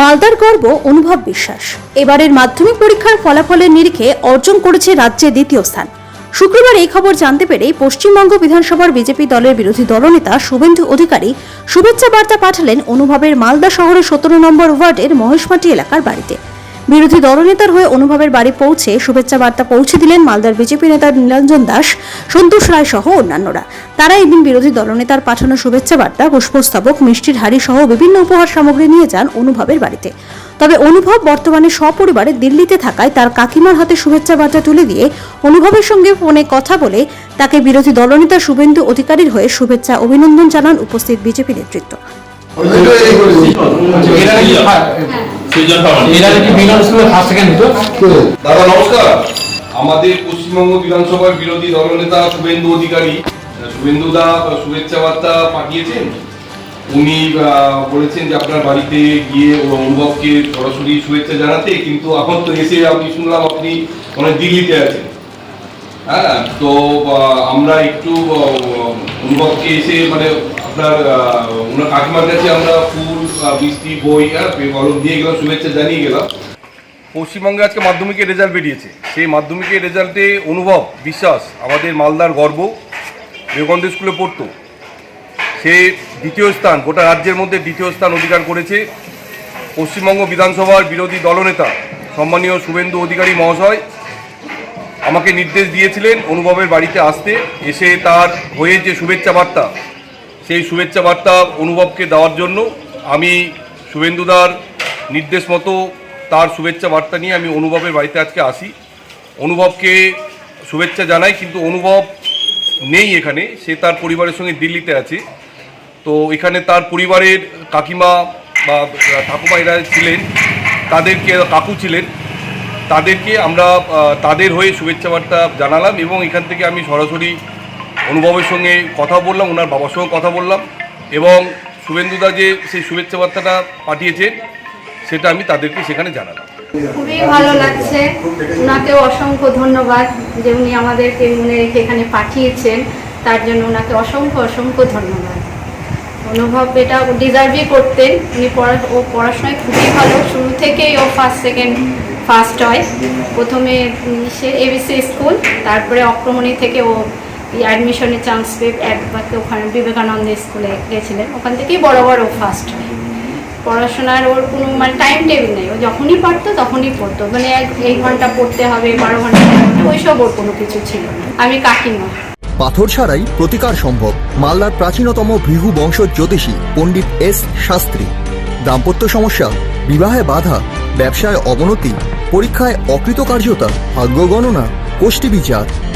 মালদার গর্ব, অনুভব বিশ্বাস। এবারের মাধ্যমিক পরীক্ষার ফলাফলের নিরিখে অর্জন করেছে রাজ্যে দ্বিতীয় স্থান। শুক্রবার এই খবর জানতে পেরে পশ্চিমবঙ্গ বিধানসভার বিজেপি দলের বিরোধী দলনেতা শুভেন্দু অধিকারী শুভেচ্ছা বার্তা পাঠালেন অনুভবের মালদা শহরের সতেরো নম্বর ওয়ার্ডের মহেশমাটি এলাকার বাড়িতে। বিরোধী দলনেতার হয়ে অনুভবের বাড়ি পৌঁছে শুভেচ্ছা বার্তা পৌঁছে দিলেন মালদার বিজেপি নেতা নীলাঞ্জন দাস সন্তোষ রায় সহ অন্যান্যরা। তারা এদিন বিরোধী দলনেতার পাঠানো শুভেচ্ছা বার্তা পুষ্পস্তবক মিষ্টির হাড়ি সহ বিভিন্ন উপহার সামগ্রী নিয়ে যান অনুভবের বাড়িতে। তবে অনুভব বর্তমানে সপরিবারে দিল্লিতে থাকায় তার কাকিমার হাতে শুভেচ্ছা বার্তা তুলে দিয়ে অনুভবের সঙ্গে ফোনে কথা বলে তাকে বিরোধী দলনেতা শুভেন্দু অধিকারীর হয়ে শুভেচ্ছা অভিনন্দন জানান উপস্থিত বিজেপি নেতৃত্ব। সুজন পাবন এরা নাকি মিলন স্কুলে ফার্স্ট সেকেন্ড হতো? দাদা নমস্কার। আমাদের পশ্চিমবঙ্গ বিধানসভার বিরোধী দলনেতা শুভেন্দু অধিকারী শুভেন্দু দা শুভেচ্ছা বার্তা পাঠিয়েছেন। উনি আহ, বলেছেন যে আপনার বাড়িতে গিয়ে অনুভবকে সরাসরি শুভেচ্ছা জানাতে কিন্তু এখন তো এসে আমি শুনলাম আপনি মানে দিল্লিতে আছেন। হ্যাঁ তো আমরা একটু অনুভবকে এসে মানে আপনার আহ, ওনার কাকিমার কাছে আমরা ফুল মিষ্টি বই কলম দিয়ে গেলাম, শুভেচ্ছা জানিয়ে গেলাম। পশ্চিমবঙ্গে আজকে মাধ্যমিকের রেজাল্ট বেরিয়েছে। সেই মাধ্যমিকের রেজাল্টে অনুভব, বিশ্বাস, আমাদের মালদার গর্ব বিবেকানন্দ স্কুলে পড়তো। সে দ্বিতীয় স্থান, গোটা রাজ্যের মধ্যে দ্বিতীয় স্থান অধিকার করেছে। পশ্চিমবঙ্গ বিধানসভার বিরোধী দলনেতা, সম্মানীয় শুভেন্দু অধিকারী মহাশয়, আমাকে নির্দেশ দিয়েছিলেন অনুভবের বাড়িতে আসতে। এসে তার হয়ে যে শুভেচ্ছা বার্তা। সেই শুভেচ্ছা বার্তা অনুভবকে দেওয়ার জন্য আমি শুভেন্দুদার নির্দেশ মতো তার শুভেচ্ছা বার্তা নিয়ে আমি অনুভবের বাড়িতে আজকে আসি। অনুভবকে শুভেচ্ছা জানাই, কিন্তু অনুভব নেই এখানে। সে তার পরিবারের সঙ্গে দিল্লিতে আছে। তো এখানে তার পরিবারের কাকিমা বা ঠাকুমা এরা ছিলেন, তাদেরকে কাকু ছিলেন। তাদেরকে আমরা তাদের হয়ে শুভেচ্ছা বার্তা জানালাম এবং এখান থেকে আমি সরাসরি অনুভবের সঙ্গে কথা বললাম, ওনার বাবার সঙ্গে কথা বললাম এবং শুভেন্দুদা যে সেই শুভেচ্ছা বার্তাটা পাঠিয়েছেন সেটা আমি তাদেরকে সেখানে জানালাম। খুবই ভালো লাগছে। ওনাকেও অসংখ্য ধন্যবাদ যে উনি আমাদেরকে মনে রেখে এখানে পাঠিয়েছেন। তার জন্য ওনাকে অসংখ্য অসংখ্য ধন্যবাদ। অনুভব এটা ডিজার্ভই করতেন। উনি পড়া, ও পড়াশোনায় খুবই ভালো। শুরু থেকেই ও ফার্স্ট সেকেন্ড ফার্স্ট হয়। প্রথমে সে এবিসি স্কুল তারপরে অক্রমণী থেকে ও অ্যাডমিশনের চান্স পেয়ে একবার ওখানে বিবেকানন্দ স্কুলে গেছিলেন। ওখান থেকেই বড় বড় ফার্স্ট পড়াশোনার ওর কোনো মানে টাইম টেবিল নেই। ও যখনই পারতো তখনই পড়তো। মানে এক- এই ঘণ্টা পড়তে হবে, বারো ঘণ্টা ওইসব ওর কোনো কিছু ছিল না। আমি কাকিমা। পাথর ছাড়াই প্রতিকার সম্ভব। মালদার প্রাচীনতম ভৃহু বংশ জ্যোতিষী পণ্ডিত এস শাস্ত্রী। দাম্পত্য সমস্যা, বিবাহে বাধা, ব্যবসায় অবনতি, পরীক্ষায় অকৃতকার্যতা, ভাগ্য গণনা গোষ্ঠী বিচার।